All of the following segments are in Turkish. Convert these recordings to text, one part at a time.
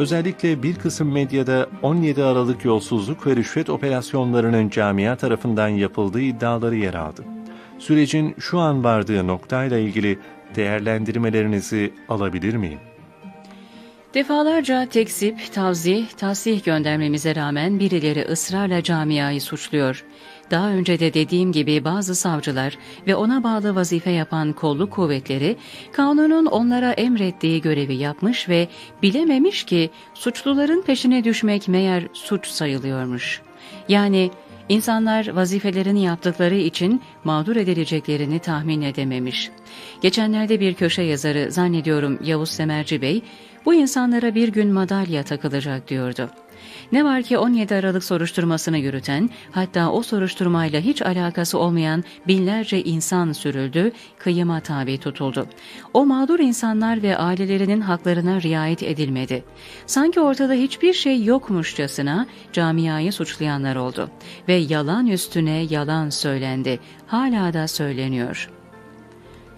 Özellikle bir kısım medyada 17 Aralık yolsuzluk ve rüşvet operasyonlarının camia tarafından yapıldığı iddiaları yer aldı. Sürecin şu an vardığı noktayla ilgili değerlendirmelerinizi alabilir miyim? Defalarca tekzip, tavzih, tasih göndermemize rağmen birileri ısrarla camiayı suçluyor. Daha önce de dediğim gibi bazı savcılar ve ona bağlı vazife yapan kolluk kuvvetleri kanunun onlara emrettiği görevi yapmış ve bilememiş ki suçluların peşine düşmek meğer suç sayılıyormuş. Yani İnsanlar vazifelerini yaptıkları için mağdur edileceklerini tahmin edememiş. Geçenlerde bir köşe yazarı zannediyorum Yavuz Semerci Bey, bu insanlara bir gün madalya takılacak diyordu. Ne var ki 17 Aralık soruşturmasını yürüten, hatta o soruşturmayla hiç alakası olmayan binlerce insan sürüldü, kıyıma tabi tutuldu. O mağdur insanlar ve ailelerinin haklarına riayet edilmedi. Sanki ortada hiçbir şey yokmuşçasına camiayı suçlayanlar oldu. Ve yalan üstüne yalan söylendi, hala da söyleniyor.''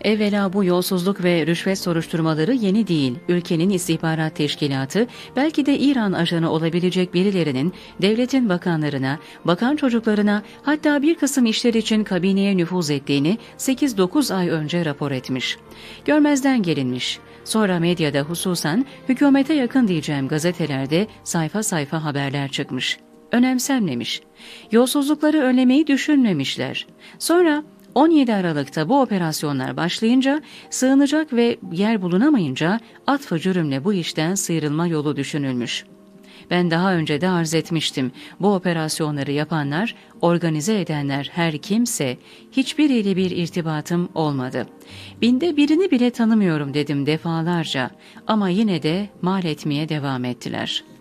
Evvela bu yolsuzluk ve rüşvet soruşturmaları yeni değil. Ülkenin istihbarat teşkilatı belki de İran ajanı olabilecek birilerinin devletin bakanlarına, bakan çocuklarına hatta bir kısım işler için kabineye nüfuz ettiğini 8-9 ay önce rapor etmiş. Görmezden gelinmiş. Sonra medyada hususan hükümete yakın diyeceğim gazetelerde sayfa sayfa haberler çıkmış önemsenmemiş. Yolsuzlukları önlemeyi düşünmemişler. Sonra 17 Aralık'ta bu operasyonlar başlayınca sığınacak ve yer bulunamayınca atfı cürümle bu işten sıyrılma yolu düşünülmüş. Ben daha önce de arz etmiştim. Bu operasyonları yapanlar, organize edenler her kimse hiçbiriyle bir irtibatım olmadı. Binde birini bile tanımıyorum dedim defalarca ama yine de mal etmeye devam ettiler.''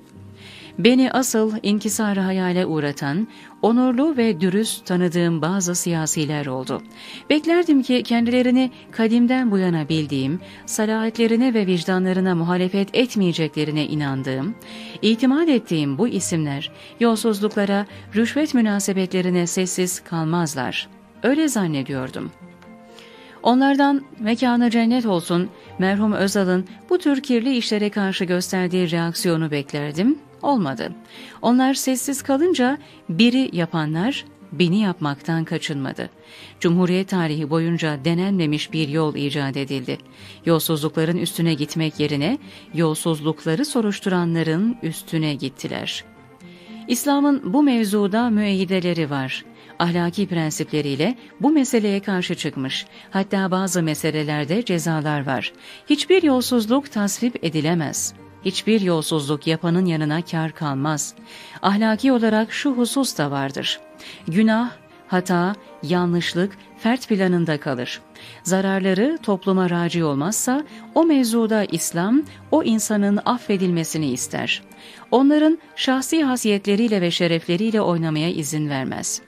Beni asıl inkisarı hayale uğratan, onurlu ve dürüst tanıdığım bazı siyasiler oldu. Beklerdim ki kendilerini kadimden bu yana bildiğim, salahatlerine ve vicdanlarına muhalefet etmeyeceklerine inandığım, itimat ettiğim bu isimler yolsuzluklara, rüşvet münasebetlerine sessiz kalmazlar. Öyle zannediyordum.'' Onlardan mekanı cennet olsun merhum Özal'ın bu tür kirli işlere karşı gösterdiği reaksiyonu beklerdim Olmadı. Onlar sessiz kalınca biri yapanlar beni yapmaktan kaçınmadı. Cumhuriyet tarihi boyunca denenmemiş bir yol icat edildi. Yolsuzlukların üstüne gitmek yerine yolsuzlukları soruşturanların üstüne gittiler. İslam'ın bu mevzuda müeyyideleri var. Ahlaki prensipleriyle bu meseleye karşı çıkmış. Hatta bazı meselelerde cezalar var. Hiçbir yolsuzluk tasvip edilemez.'' Hiçbir yolsuzluk yapanın yanına kar kalmaz. Ahlaki olarak şu husus da vardır. Günah, hata, yanlışlık fert planında kalır. Zararları topluma raci olmazsa o mevzuda İslam o insanın affedilmesini ister. Onların şahsi hasiyetleriyle ve şerefleriyle oynamaya izin vermez.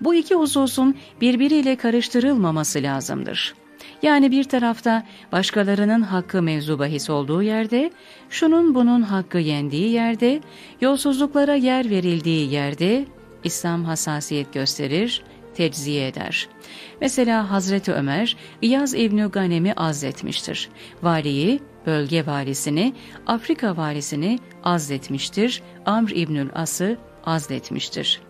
Bu iki hususun birbiriyle karıştırılmaması lazımdır.'' Yani bir tarafta başkalarının hakkı mevzu bahis olduğu yerde, şunun bunun hakkı yendiği yerde, yolsuzluklara yer verildiği yerde İslam hassasiyet gösterir, tecziye eder. Mesela Hazreti Ömer, İyaz İbni Ganem'i azletmiştir. Valiyi, bölge valisini, Afrika valisini azletmiştir. Amr İbnül As'ı azletmiştir.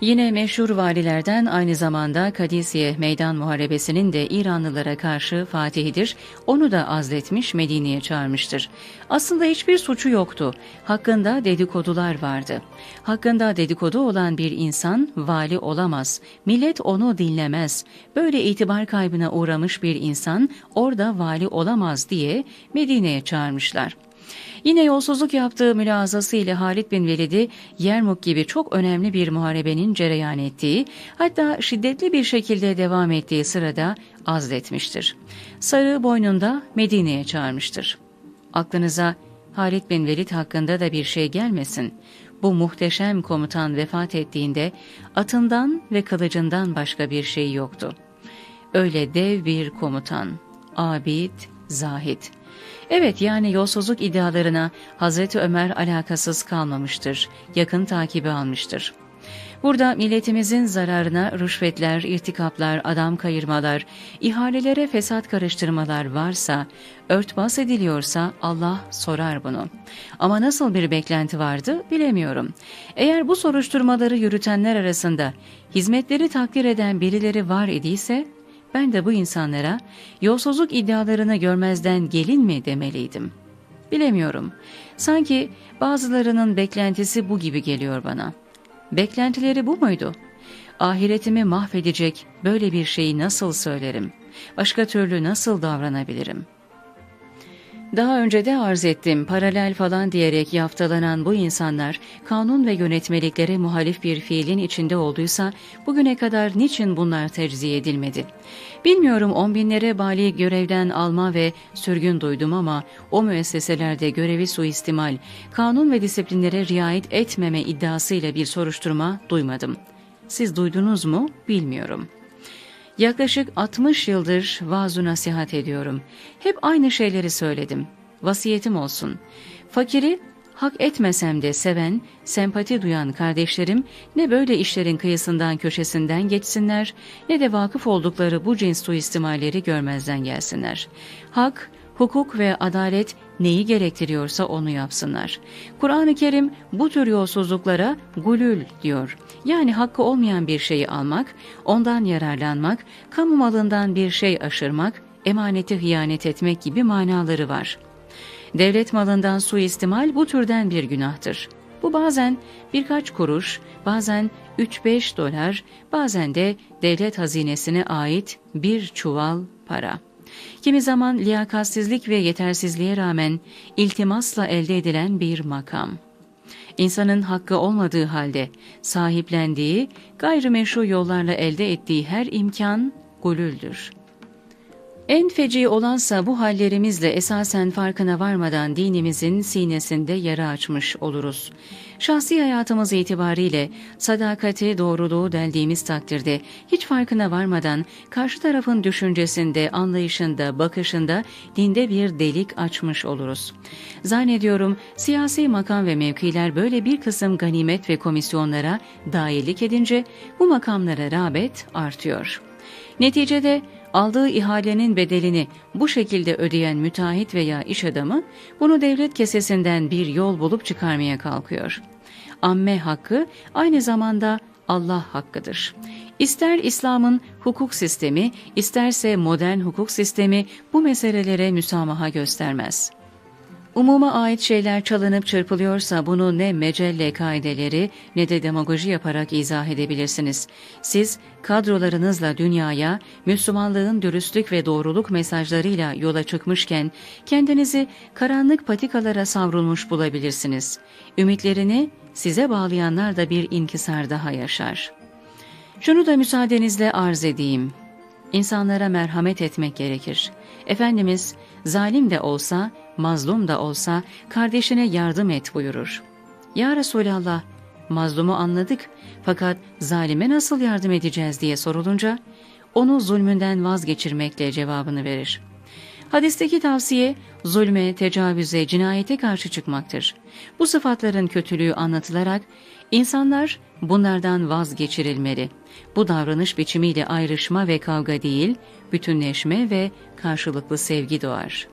Yine meşhur valilerden aynı zamanda Kadisiye Meydan Muharebesi'nin de İranlılara karşı fatihidir. Onu da azletmiş Medine'ye çağırmıştır. Aslında hiçbir suçu yoktu. Hakkında dedikodular vardı. Hakkında dedikodu olan bir insan vali olamaz. Millet onu dinlemez. Böyle itibar kaybına uğramış bir insan orada vali olamaz diye Medine'ye çağırmışlar. Yine yolsuzluk yaptığı mülazası ile Halid bin Velid'i Yermuk gibi çok önemli bir muharebenin cereyan ettiği, hatta şiddetli bir şekilde devam ettiği sırada azletmiştir. Sarı boynunda Medine'ye çağırmıştır. Aklınıza Halid bin Velid hakkında da bir şey gelmesin. Bu muhteşem komutan vefat ettiğinde atından ve kılıcından başka bir şey yoktu. Öyle dev bir komutan, abid, zahid, Evet yani yolsuzluk iddialarına Hazreti Ömer alakasız kalmamıştır, yakın takibi almıştır. Burada milletimizin zararına rüşvetler, irtikaplar, adam kayırmalar, ihalelere fesat karıştırmalar varsa, örtbas ediliyorsa Allah sorar bunu. Ama nasıl bir beklenti vardı bilemiyorum. Eğer bu soruşturmaları yürütenler arasında hizmetleri takdir eden birileri var idiyse, ben de bu insanlara yolsuzluk iddialarını görmezden gelin mi demeliydim. Bilemiyorum. Sanki bazılarının beklentisi bu gibi geliyor bana. Beklentileri bu muydu? Ahiretimi mahvedecek böyle bir şeyi nasıl söylerim? Başka türlü nasıl davranabilirim? Daha önce de arz ettim, paralel falan diyerek yaftalanan bu insanlar kanun ve yönetmeliklere muhalif bir fiilin içinde olduysa bugüne kadar niçin bunlar tecziye edilmedi? Bilmiyorum on binlere bali görevden alma ve sürgün duydum ama o müesseselerde görevi suistimal, kanun ve disiplinlere riayet etmeme iddiasıyla bir soruşturma duymadım. Siz duydunuz mu bilmiyorum.'' Yaklaşık 60 yıldır vaaz nasihat ediyorum. Hep aynı şeyleri söyledim. Vasiyetim olsun. Fakiri hak etmesem de seven, sempati duyan kardeşlerim ne böyle işlerin kıyısından köşesinden geçsinler ne de vakıf oldukları bu cins suistimalleri görmezden gelsinler. Hak, hukuk ve adalet neyi gerektiriyorsa onu yapsınlar. Kur'an-ı Kerim bu tür yolsuzluklara gulül diyor. Yani hakkı olmayan bir şeyi almak, ondan yararlanmak, kamu malından bir şey aşırmak, emaneti hıyanet etmek gibi manaları var. Devlet malından suistimal bu türden bir günahtır. Bu bazen birkaç kuruş, bazen 3-5 dolar, bazen de devlet hazinesine ait bir çuval para. Kimi zaman liyakatsizlik ve yetersizliğe rağmen iltimasla elde edilen bir makam. İnsanın hakkı olmadığı halde sahiplendiği, gayrimeşru yollarla elde ettiği her imkan gulüldür. En feci olansa bu hallerimizle esasen farkına varmadan dinimizin sinesinde yara açmış oluruz. Şahsi hayatımız itibariyle sadakati, doğruluğu deldiğimiz takdirde hiç farkına varmadan karşı tarafın düşüncesinde, anlayışında, bakışında dinde bir delik açmış oluruz. Zannediyorum siyasi makam ve mevkiler böyle bir kısım ganimet ve komisyonlara dahillik edince bu makamlara rağbet artıyor. Neticede aldığı ihalenin bedelini bu şekilde ödeyen müteahhit veya iş adamı bunu devlet kesesinden bir yol bulup çıkarmaya kalkıyor. Amme hakkı aynı zamanda Allah hakkıdır. İster İslam'ın hukuk sistemi, isterse modern hukuk sistemi bu meselelere müsamaha göstermez.'' Umuma ait şeyler çalınıp çırpılıyorsa bunu ne mecelle kaideleri ne de demagoji yaparak izah edebilirsiniz. Siz kadrolarınızla dünyaya Müslümanlığın dürüstlük ve doğruluk mesajlarıyla yola çıkmışken kendinizi karanlık patikalara savrulmuş bulabilirsiniz. Ümitlerini size bağlayanlar da bir inkisar daha yaşar. Şunu da müsaadenizle arz edeyim. İnsanlara merhamet etmek gerekir. Efendimiz zalim de olsa, mazlum da olsa kardeşine yardım et buyurur. Ya Resulallah, mazlumu anladık fakat zalime nasıl yardım edeceğiz diye sorulunca onu zulmünden vazgeçirmekle cevabını verir. Hadisteki tavsiye zulme, tecavüze, cinayete karşı çıkmaktır. Bu sıfatların kötülüğü anlatılarak insanlar bunlardan vazgeçirilmeli. Bu davranış biçimiyle ayrışma ve kavga değil, bütünleşme ve karşılıklı sevgi doğar.